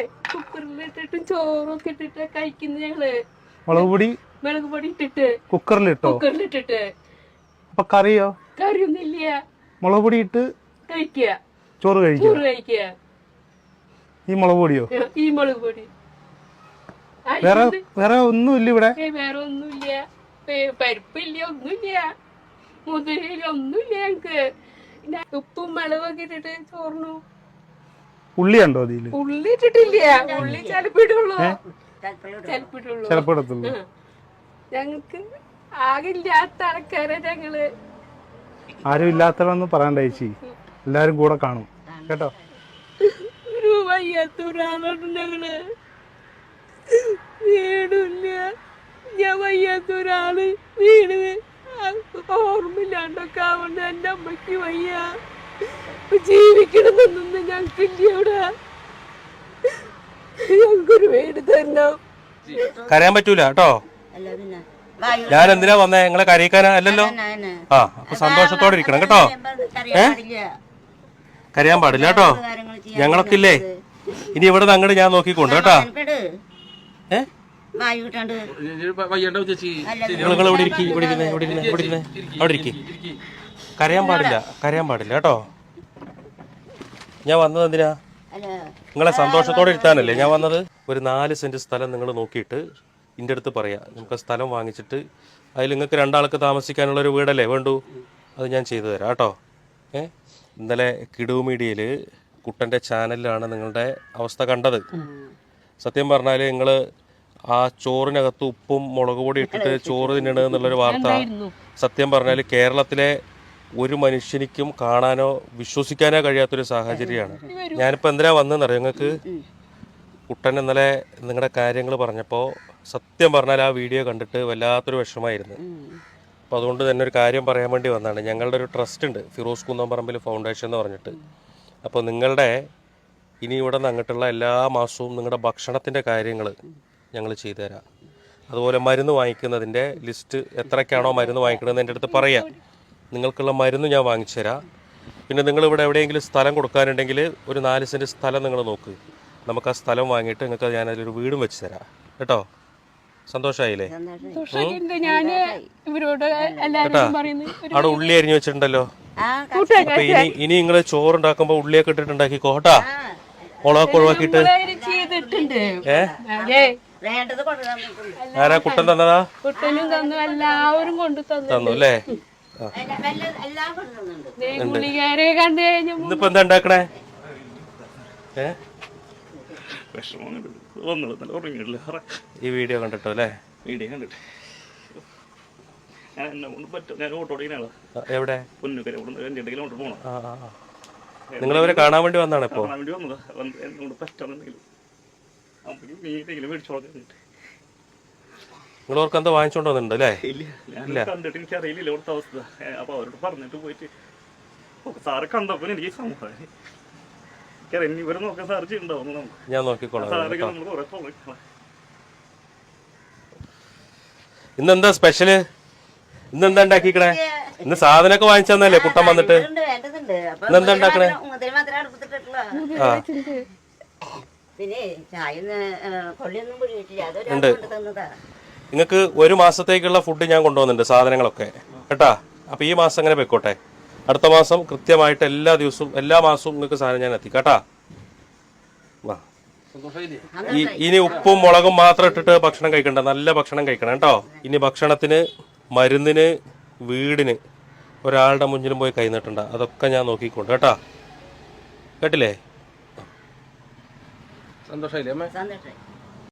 ഇട്ടിട്ട് കുക്കറിലിട്ടിട്ട് ചോറൊക്കെ ഇട്ടിട്ട് കഴിക്കുന്ന ഞങ്ങൾ. മുളക് പൊടി? മുളക് പൊടി ഇട്ടിട്ട്. കുക്കറിലിട്ടോ? കുക്കറിലിട്ടിട്ട്. അപ്പൊ കറിയോ? കറിയൊന്നുമില്ല. മുളക് പൊടി ഇട്ട് കഴിക്കുക. ചോറ് കഴിക്കുക. ചോറ് കഴിക്കുക. ഈ മുളക് പൊടിയോ? ഈ മുളക് പൊടി. വേറെ വേറെ ഒന്നുമില്ല ഇവിടെ? വേറെ ഒന്നുമില്ല. പരിപ്പില്ല ഒന്നുമില്ല. മുതിരയില്ല ഒന്നുമില്ല ഞങ്ങക്ക്. ഉപ്പും മുളകൊക്കെ ഇട്ടിട്ട് ചോറിനു ഉള്ളി ഉണ്ടോ അതിൽ? ഉള്ളി ഇട്ടിട്ടില്ല. ഉള്ളി ചിലപ്പിടുള്ളൂ. ചിലപ്പിടുള്ളൂ. ചിലപ്പോ ഇടത്തുള്ളൂ ഞങ്ങൾക്ക് ആകില്ലാത്ത ആൾക്കാരെ ഞങ്ങൾ ആരും ഇല്ലാത്തവരൊന്നും പറയണ്ട ചേച്ചി. എല്ലാരും കൂടെ കാണും. കേട്ടോ? ഒരു വയ്യാത്ത ഒരാളാണ് ഞങ്ങൾ. വീടില്ല. ഞാൻ വയ്യാത്തൊരാൾ വീട് ഓർമ്മയില്ലാണ്ടൊക്കെ ആവണ്ട. എന്റെ അമ്മയ്ക്ക് വയ്യ. ജീവിക്കണമെന്നൊന്നും ഞങ്ങൾക്കില്ല ഇവിടെ ഞങ്ങൾക്കൊരു വീട് തരണം. കരയാൻ പറ്റൂല കേട്ടോ? അല്ല പിന്നെ. ഞാൻ എന്തിനാ വന്നേ? നിങ്ങളെ കരയിക്കാനാ അല്ലല്ലോ. ആ അപ്പൊ സന്തോഷത്തോടെ ഇരിക്കണം കേട്ടോ? ഏ? പാടില്ല. കരയാൻ പാടില്ല കേട്ടോ? ഞങ്ങളൊക്കെ ഇല്ലേ ഇനി ഇവിടെ നിന്ന് അങ്ങോട്ട് ഞാൻ നോക്കിക്കൊണ്ട് കേട്ടോ. ഏ? നിങ്ങൾ ഇവിടെ ഇരിക്കി ഇവിടെ ഇരുന്നേ ഇവിടെ ഇരുന്നേ ഇവിടെ ഇരുന്നേ. അവിടെ ഇരിക്കി. കരയാൻ പാടില്ല കരയാൻ പാടില്ല കേട്ടോ? ഞാൻ വന്നത് എന്തിനാ? നിങ്ങളെ സന്തോഷത്തോടെ ഇരുത്താനല്ലേ ഞാൻ വന്നത് ഒരു നാല് സെന്റ് സ്ഥലം നിങ്ങൾ നോക്കിയിട്ട് ഇന്റെ അടുത്ത് പറയാം. നമുക്ക് സ്ഥലം വാങ്ങിച്ചിട്ട് അതിൽ നിങ്ങൾക്ക് രണ്ടാൾക്ക് താമസിക്കാനുള്ള ഒരു വീടല്ലേ? വേണ്ടു. അത് ഞാൻ ചെയ്തു തരാം കേട്ടോ. ഏ? ഇന്നലെ കിടു മീഡിയയിൽ കുട്ടന്റെ ചാനലിലാണ് നിങ്ങളുടെ അവസ്ഥ കണ്ടത്. സത്യം പറഞ്ഞാൽ നിങ്ങൾ ആ ചോറിനകത്ത് ഉപ്പും മുളക് പൊടി ഇട്ടിട്ട് ചോറ് തിന്നണെന്നുള്ളൊരു വാർത്ത സത്യം പറഞ്ഞാൽ കേരളത്തിലെ ഒരു മനുഷ്യനിക്കും കാണാനോ വിശ്വസിക്കാനോ കഴിയാത്തൊരു സാഹചര്യമാണ്. ഞാനിപ്പോൾ എന്തിനാ വന്നതെന്നറിയാം നിങ്ങൾക്ക്? കുട്ടൻ ഇന്നലെ നിങ്ങളുടെ കാര്യങ്ങൾ പറഞ്ഞപ്പോൾ സത്യം പറഞ്ഞാൽ ആ വീഡിയോ കണ്ടിട്ട് വല്ലാത്തൊരു വിഷമമായിരുന്നു. അപ്പോൾ അതുകൊണ്ട് തന്നെ ഒരു കാര്യം പറയാൻ വേണ്ടി വന്നതാണ് ഞങ്ങളുടെ ഒരു ട്രസ്റ്റ് ഉണ്ട് ഫിറോസ് കുന്നംപറമ്പിൽ ഫൗണ്ടേഷൻ എന്ന് പറഞ്ഞിട്ട്. അപ്പോൾ നിങ്ങളുടെ ഇനി ഇവിടെ നിന്ന് അങ്ങോട്ടുള്ള എല്ലാ മാസവും നിങ്ങളുടെ ഭക്ഷണത്തിന്റെ കാര്യങ്ങൾ ഞങ്ങൾ ചെയ്തു തരാം അതുപോലെ മരുന്ന് വാങ്ങിക്കുന്നതിന്റെ ലിസ്റ്റ് എത്രയ്ക്കാണോ മരുന്ന് വാങ്ങിക്കണമെന്ന് എന്റെ അടുത്ത് പറയാം. നിങ്ങൾക്കുള്ള മരുന്ന് ഞാൻ വാങ്ങിച്ചു തരാം പിന്നെ നിങ്ങളിവിടെ എവിടെയെങ്കിലും സ്ഥലം കൊടുക്കാനുണ്ടെങ്കിൽ ഒരു നാല് സെന്റ് സ്ഥലം നിങ്ങൾ നോക്ക്. നമുക്ക് ആ സ്ഥലം വാങ്ങിയിട്ട് നിങ്ങൾക്ക് ഞാൻ അതിലൊരു വീടും വെച്ച് തരാം കേട്ടോ? സന്തോഷമായില്ലേ അവിടെ ഉള്ളി അരിഞ്ഞു വെച്ചിട്ടുണ്ടല്ലോ. ആ അപ്പൊ ഇനി ഇനി നിങ്ങൾ ചോറുണ്ടാക്കുമ്പോൾ ഉള്ളിയൊക്കെ ഇട്ടിട്ടുണ്ടാക്കി കോട്ടാ? മുളകൊക്കെ ഒഴിവാക്കിയിട്ട് ആരാ കുട്ടൻ തന്നതാ? കുട്ടനും തന്നു എല്ലാവരും കൊണ്ടു തന്നു. തന്നു അല്ലേ? ഇന്നിപ്പോ എന്താ ഉണ്ടാക്കണേ? ഈ വീഡിയോ കണ്ടിട്ടോ അല്ലേ? വീഡിയോ കണ്ടിട്ട്. എവിടെ? നിങ്ങൾ അവരെ കാണാൻ വേണ്ടി വന്നാണ് ഇപ്പോ? കാണാൻ വേണ്ടി വന്നതാ. എന്തെങ്കിലും മേടിച്ചോളാം നിങ്ങൾ ഓർക്ക് എന്താ വാങ്ങിച്ചോണ്ട് വന്നിട്ടുണ്ട് അല്ലേ? ഇല്ല ഞാൻ കണ്ടിട്ട് എനിക്ക് അറിയില്ല ഇവിടുത്തെ അവസ്ഥ. അപ്പൊ അവരോട് പറഞ്ഞിട്ട് പോയിട്ട് സാറ് കണ്ടപ്പോ എനിക്ക് സമാധാനം ഇവരെ നോക്കാൻ സാറ് ചെയ്യുന്നുണ്ടാവും നമുക്ക്. ഞാൻ നോക്കിക്കോളാം ഇന്നെന്താ സ്പെഷ്യൽ? ഇന്ന് എന്താ ഉണ്ടാക്കിക്കണേ? ഇന്ന് സാധനമൊക്കെ വാങ്ങിച്ചു തന്നല്ലേ കുട്ടൻ വന്നിട്ട്? ഇന്നെന്താ ഉണ്ടാക്കണേ? പിന്നെ ചായ കൊള്ളിയൊന്നും പിടിയിട്ടില്ല. അതൊരു തന്നതാ. നിങ്ങൾക്ക് ഒരു മാസത്തേക്കുള്ള ഫുഡ് ഞാൻ കൊണ്ടുവന്നിട്ടുണ്ട് സാധനങ്ങളൊക്കെ. കേട്ടാ? അപ്പൊ ഈ മാസം അങ്ങനെ വെക്കോട്ടെ അടുത്ത മാസം കൃത്യമായിട്ട് എല്ലാ ദിവസവും എല്ലാ മാസവും നിങ്ങൾക്ക് സാധനം ഞാൻ എത്തിക്കാം കേട്ടാ? വാ. ഇനി ഉപ്പും മുളകും മാത്രം ഇട്ടിട്ട് ഭക്ഷണം കഴിക്കണ്ട. നല്ല ഭക്ഷണം കഴിക്കണം കേട്ടോ. ഇനി ഭക്ഷണത്തിന് മരുന്നിന് വീടിന് ഒരാളുടെ മുന്നിലും പോയി കൈ നീട്ടണ്ട. അതൊക്കെ ഞാൻ നോക്കിക്കൊണ്ട് കേട്ടാ? കേട്ടില്ലേ? സന്തോഷമായില്ലേ അമ്മ?